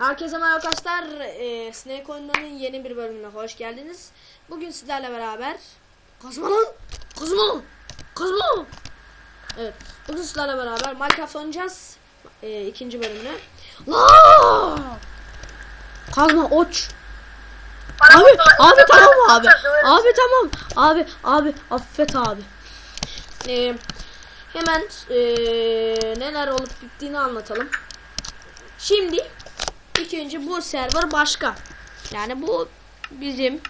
Herkese merhaba arkadaşlar. Ee, Snake oyunlarının yeni bir bölümüne hoş geldiniz. Bugün sizlerle beraber Kazma lan! Kazma! Evet. Bugün sizlerle beraber Minecraft oynayacağız. Ee, ikinci bölümüne. Laa! Kazma oç. Abi, abi tamam abi. Abi tamam. Abi, abi affet abi. Ee, hemen ee, neler olup bittiğini anlatalım. Şimdi ilk önce bu server başka. Yani bu bizim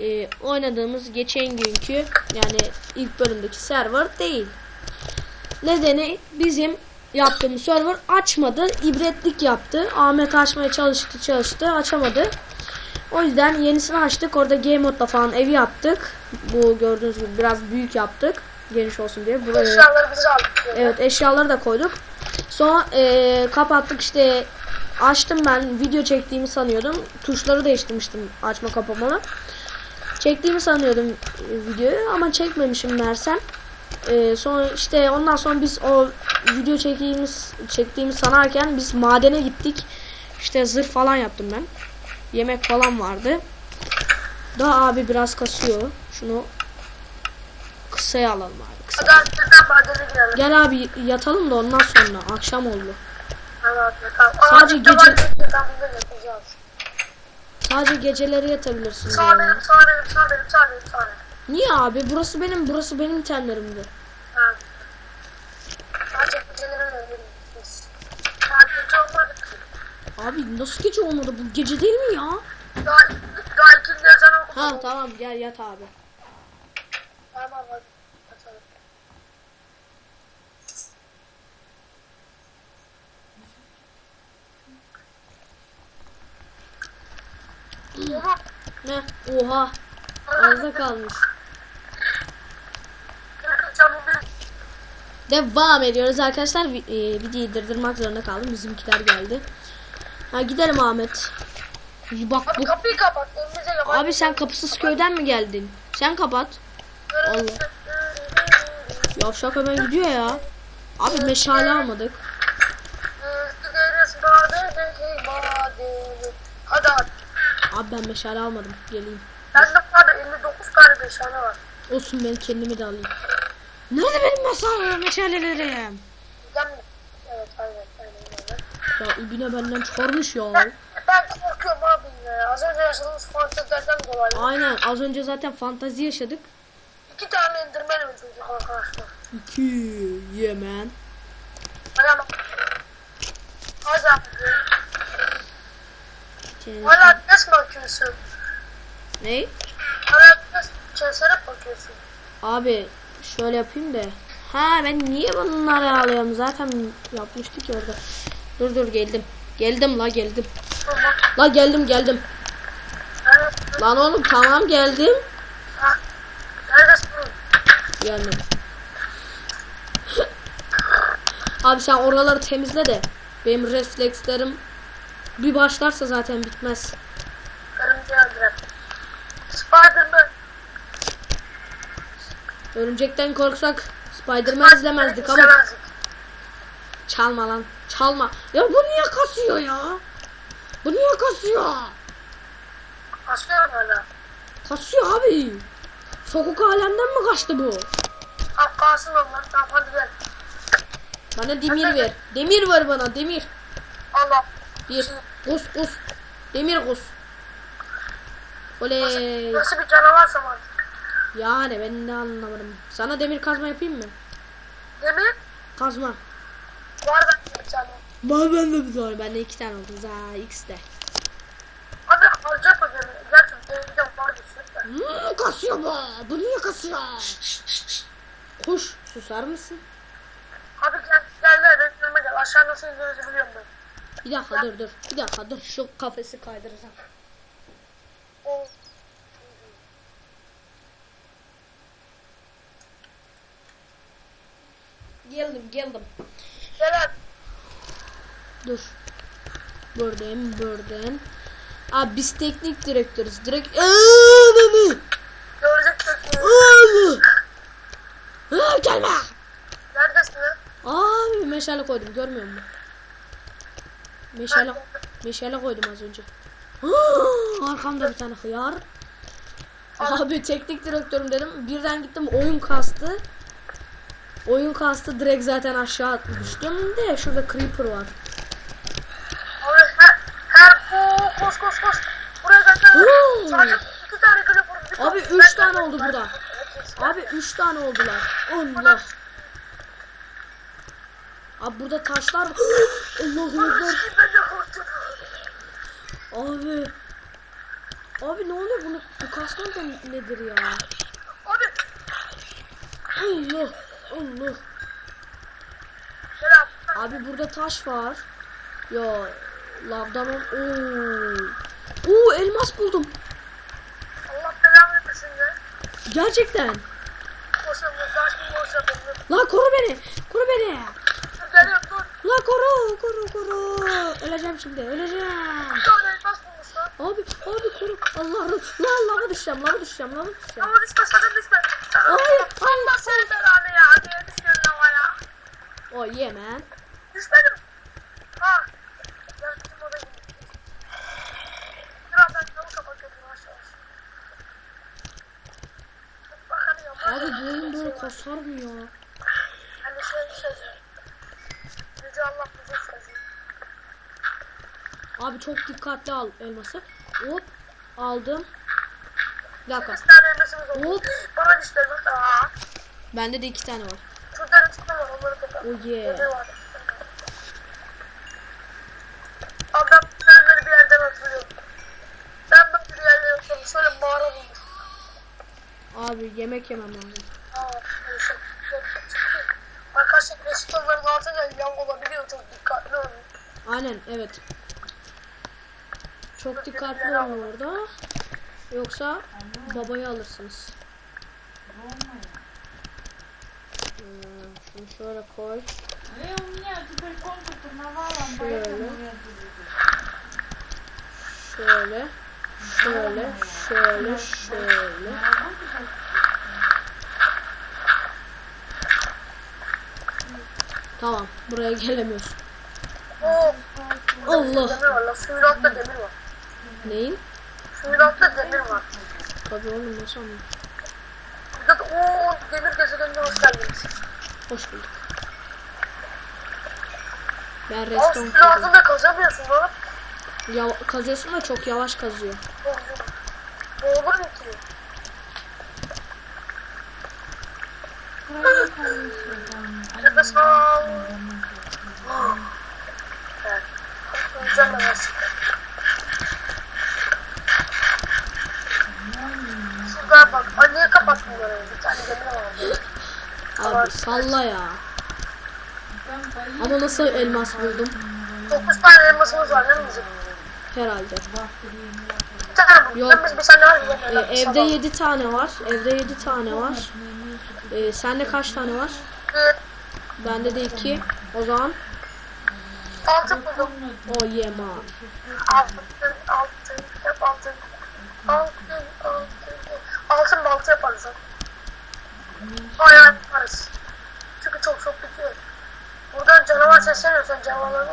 e, oynadığımız geçen günkü yani ilk bölümdeki server değil. Nedeni bizim yaptığımız server açmadı. ibretlik yaptı. Ahmet açmaya çalıştı çalıştı açamadı. O yüzden yenisini açtık. Orada game modda falan evi yaptık. Bu gördüğünüz gibi biraz büyük yaptık. Geniş olsun diye. Buraya Eşyaları biz aldık. Evet eşyaları da koyduk. Sonra eee, kapattık işte açtım ben video çektiğimi sanıyordum. Tuşları değiştirmiştim açma kapamalı. Çektiğimi sanıyordum e, videoyu ama çekmemişim mersem. Eee, sonra işte ondan sonra biz o video çektiğimiz çektiğimi sanarken biz madene gittik. İşte zırh falan yaptım ben. Yemek falan vardı. Daha abi biraz kasıyor. Şunu kısaya alalım abi. Kısa. Hadi. Gel abi yatalım da ondan sonra akşam oldu. Sadece gece-. Sadece geceleri yatabilirsin. Sağ benim, sağ benim, sağ benim, sağ benim, sağ benim. Niye abi? Burası benim, burası benim tenlerimdi. Sadece geceleri olmadı. Abi nasıl gece olmadı? Bu gece değil mi ya? Daha, daha. Ha tamam gel yat abi. Tamam, hadi. Oha, Ne? Oha. Arıza kalmış. Devam ediyoruz arkadaşlar. E, videoyu durdurmak zorunda kaldım. Bizimkiler geldi. Ha gidelim Ahmet. Bak bu. kapıyı kapat. Abi sen kapısız köyden mi geldin? Sen kapat. Allah. Yavşak hemen gidiyor ya. Abi meşale almadık. Hadi hadi. Abi ben meşale almadım. Geleyim. Bende var 59 tane beşhane var. Olsun ben kendimi de alayım. Nerede benim meşale, meşalelerim? Mi? Evet aynen aynen öyle. Ya ibine benden çıkarmış ya. Ben, ben korkuyorum abi ya. Az önce yaşadığımız fantezilerden dolayı. Aynen az önce zaten fantazi yaşadık. İki tane indirmen öldürdük arkadaşlar. İki yemen. Hadi ama. Hadi abi. Hala mi bakıyorsun? Ne? Test keserek bakıyorsun. Abi şöyle yapayım da. Ha ben niye bunları alıyorum? Zaten yapmıştık ya orada. Dur dur geldim. Geldim la geldim. La geldim geldim. Lan oğlum tamam geldim. Neredesin? Geldim. Abi sen oraları temizle de. Benim reflekslerim bir başlarsa zaten bitmez. Spiderman. Örümcekten korksak Spiderman izlemezdik ama İzlemezdik. çalma lan. Çalma. Ya bu niye kasıyor ya? Bu niye kasıyor? Aslıyorum hala. Kasıyor abi. Sokak alemden mi kaçtı bu? Al kalsın onlar. Hadi ver. Bana demir ver. Demir ver bana demir. Allah. Bir. Kus kus. Demir kus. Oley. Nasıl bir canavarsam artık. Yani ben de anlamadım. Sana demir kazma yapayım mı? Demir. Kazma. Var bende bir tane. Ben ben de bir tane. Bende iki tane oldu. Za X de. Abi alacak mı demir? Gerçekten evde var bir de. Hmm, kasıyor bu. Bu niye kasıyor? Kuş susar mısın? Abi gel gel benim yanıma gel. Aşağı nasıl ineceğimizi biliyorum ben. Bir dakika dur dur. Bir dakika dur. Şu kafesi kaydıracağım. O Geldim geldim. gel abi. Dur. Buradayım buradayım. Abi biz teknik direktörüz. Direkt Aa, tek Aa, gelme. Neredesin lan? Abi meşale koydum görmüyor musun? Meşale, meşale koydum az önce. Arkamda bir tane hıyar. Abi teknik direktörüm dedim. Birden gittim oyun kastı. Oyun kastı direkt zaten aşağı düştüm de şurada creeper var. Her, her bu koş koş koş. Buraya zaten sadece iki tane creeper. bir Abi üç tane oldu burada. Abi 3 tane oldular. Allah. Abi burada taşlar. Allahu ekber. Abi. Abi ne oluyor bunu? Bu kasma da nedir ya? Abi Allah. Allah. selam. Abi burada taş var. Ya lavdan ol. Oo. Oo elmas buldum. Allah belanı vermesin ya. Gerçekten. La koru beni. Koru beni. Dur geliyorum dur. La koru koru koru. Öleceğim şimdi. Öleceğim. Tane elmas bulmuş lan. Abi abi koru. Allah'ım. La lava düşeceğim. Lava düşeceğim. Lava düşeceğim. Ama düşme sakın düşme. Sakın Hayır. Allah senin belanı ya. Niye düşüyorsun havaya? Oh yeah man. Düşmedim. Ha. Ben bizim odaya gittim. Birazdan yolu kapatıyorum yavaş yavaş. Bakalım. Abi bu oyun böyle kasar mı ya? Hani şey sözü. Yüce Allah bize sözü. Abi çok dikkatli al elması. Hop aldım. Bir dakika. Sekiz tane elmasımız oldu. Hop. Bana düşler bak. Aa. Bende de iki tane var. Şurada reçete var onları kapat. Oh yeah. Ne var? Abi ben bölümleri bir yerden hatırlıyorum. Ben böyle bir yerden hatırlıyorum. Şöyle mağara bulmuş. Abi yemek yemem lazım. Aa, neyse. Arkadaşlar reçetelerin altında yan olabiliyor. Çok dikkatli olun. Aynen evet. Çok dikkatli olun orada. Yoksa babayı alırsınız. Hmm, Şimdi şöyle koy. Şöyle. Şöyle. Şöyle. Şöyle. Şöyle. Tamam. Buraya gelemiyorsun. Allah. Demir var. Lan suyrakta demir var. Neyin? Suyrakta demir var. Tabii oğlum nasıl anladın? Burada da ooo demir gezegenine hoş geldiniz. Hoş bulduk. Ben reston altında kazamıyorsun lan. Yav- kazıyorsun da çok yavaş kazıyor. Boğulur mu ki? Nefes al. Evet. Güzel nefes. Şurada bak. Ay niye kapattın orayı? Bir tane demir salla ya. Ama nasıl elmas buldum? 9 tane elmasımız var. Ne bizim? Herhalde. Bir tane. Yok. Biz bir tane var. Ee, evde 7 tane var. Evde 7 tane var. Ee, sende kaç tane var? Bir, Bende de 2. O zaman altın buldum. o yema. Altın, altın, hep altın. Altın, altın. Altın balta yaparız. ha. Bayağı yaparız. Çünkü çok çok bitiyor. Buradan canavar sesleniyor. Sen canavarlar mı?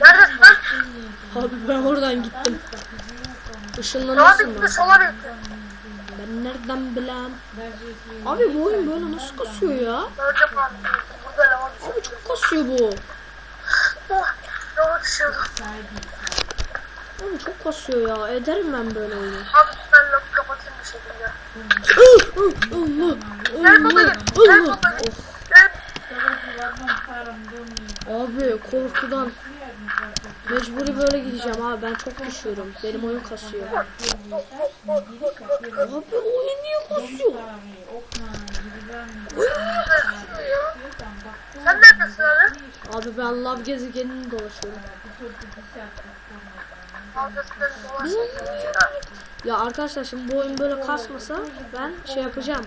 Neredesin lan? Abi ben oradan gittim. Sağa Işınlanırsın bitti, ben. sola bitti. Ben nereden bileyim? Abi bu oyun böyle nasıl kasıyor ya? Gördüm abi. Burada lava düşüyor. Abi çok kasıyor bu. Oh, lava düşüyordu. Abi çok kasıyor ya. Ederim ben böyle oyunu. Abi ben lafı kapatayım bir şekilde. Allah. Gel baba Allah. gel. Gel Allah. baba böyle korkudan mecburi böyle gideceğim abi ben çok düşüyorum. Benim oyun kasıyor. Abi oyun niye kasıyor? Oyun niye kasıyor? Sen neredesin abi? Abi ben lav gezegenini dolaşıyorum. Ya arkadaşlar şimdi bu oyun böyle kasmasa ben şey yapacağım.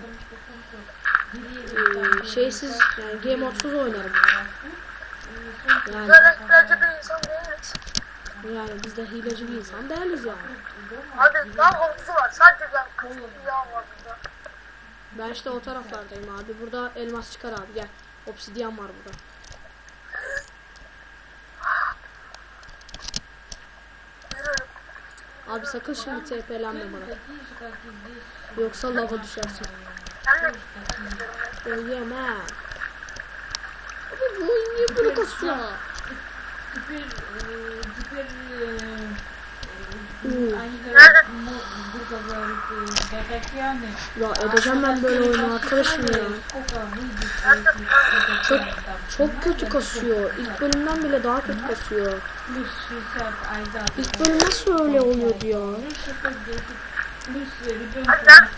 Ee, şeysiz yani game modsuz oynarım. Yani. Zaten hilacı bir insan değiliz. Yani biz de hilacı bir insan değiliz yani. Abi daha havuzu var. Sadece ben kızım yağ var burada. Ben işte o taraflardayım abi. Burada elmas çıkar abi gel. Obsidiyan var burada. Abi sakın şimdi TP'lenme bana. Yoksa lava düşersin. Ölüyorum şey ha. Bu oyun niye böyle kasıyor? Hiper, hiper, ya edeceğim ben böyle oyunu arkadaşım ya. Çok, çok kötü kasıyor. İlk bölümden bile daha kötü kasıyor. İlk bölüm nasıl öyle oluyor diyor. Hatta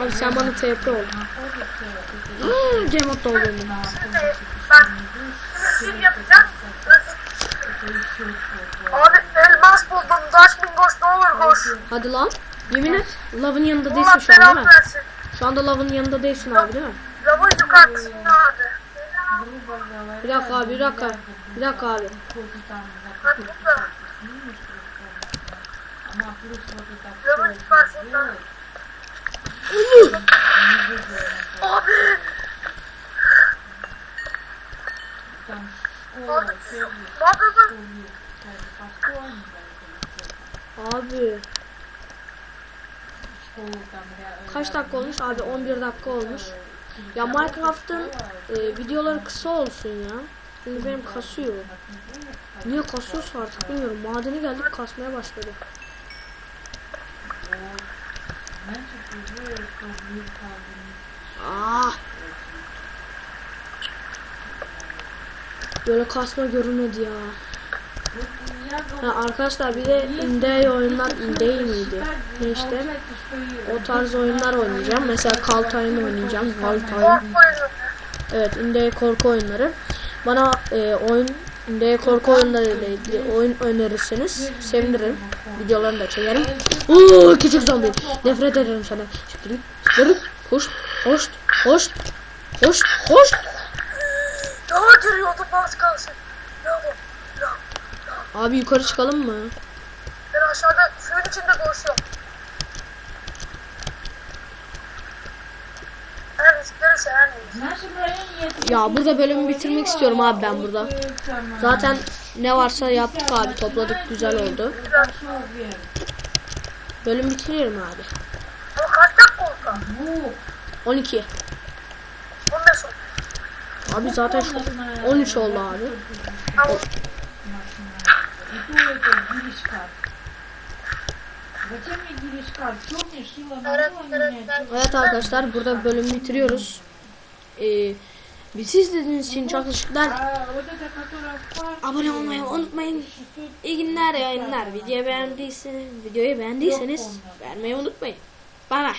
Abi sen bana TP ol. Game of Thrones oldum. Abi elmas buldum. Daş bin koş ne olur koş. Hadi lan. Yemin et. Love'ın yanında değilsin şu an değil mi? Şu anda Love'ın yanında değilsin abi değil mi? Love'ın yukarısında abi. Bir dakika abi bir dakika. Bir dakika abi. Hadi Robot basında. Abi. Abi. Kaç dakika olmuş? Abi 11 dakika olmuş. Ya Minecraft'ın e, videoları kısa olsun ya. Çünkü benim kasıyor. Niye kasıyorsa artık bilmiyorum. Madene geldik kasmaya başladı. Ah. Böyle kasma görünmedi ya. Ha, arkadaşlar bir de indie oyunlar indie miydi? İşte o tarz oyunlar oynayacağım. Mesela Kaltay'ın oynayacağım. Kaltay'ın. Evet indie korku oyunları. Bana e, oyun indie korku oyunları ile ilgili oyun önerirseniz sevinirim. Videolarını da çekerim. Oo küçük zombi. Nefret ederim sana. Şimdi yürü. Hoş. Hoş. Hoş. Hoş. Hoş. Lava giriyordu bas kalsın. Abi yukarı çıkalım mı? Ben aşağıda suyun içinde koşuyorum. Ya burada bölümü bitirmek istiyorum abi ben burada. Zaten ne varsa yaptık abi topladık güzel oldu. Bölüm bitiriyorum abi. Ama kaç dakika oldu? 12. 15 oldu. Abi zaten şu 13 oldu abi. Tamam. Evet arkadaşlar burada bölümü bitiriyoruz. Ee, biz izlediğiniz için çok teşekkürler. Abone olmayı unutmayın. İyi günler yayınlar. Videoyu beğendiyseniz, videoyu beğendiyseniz vermeyi unutmayın. Bay bay.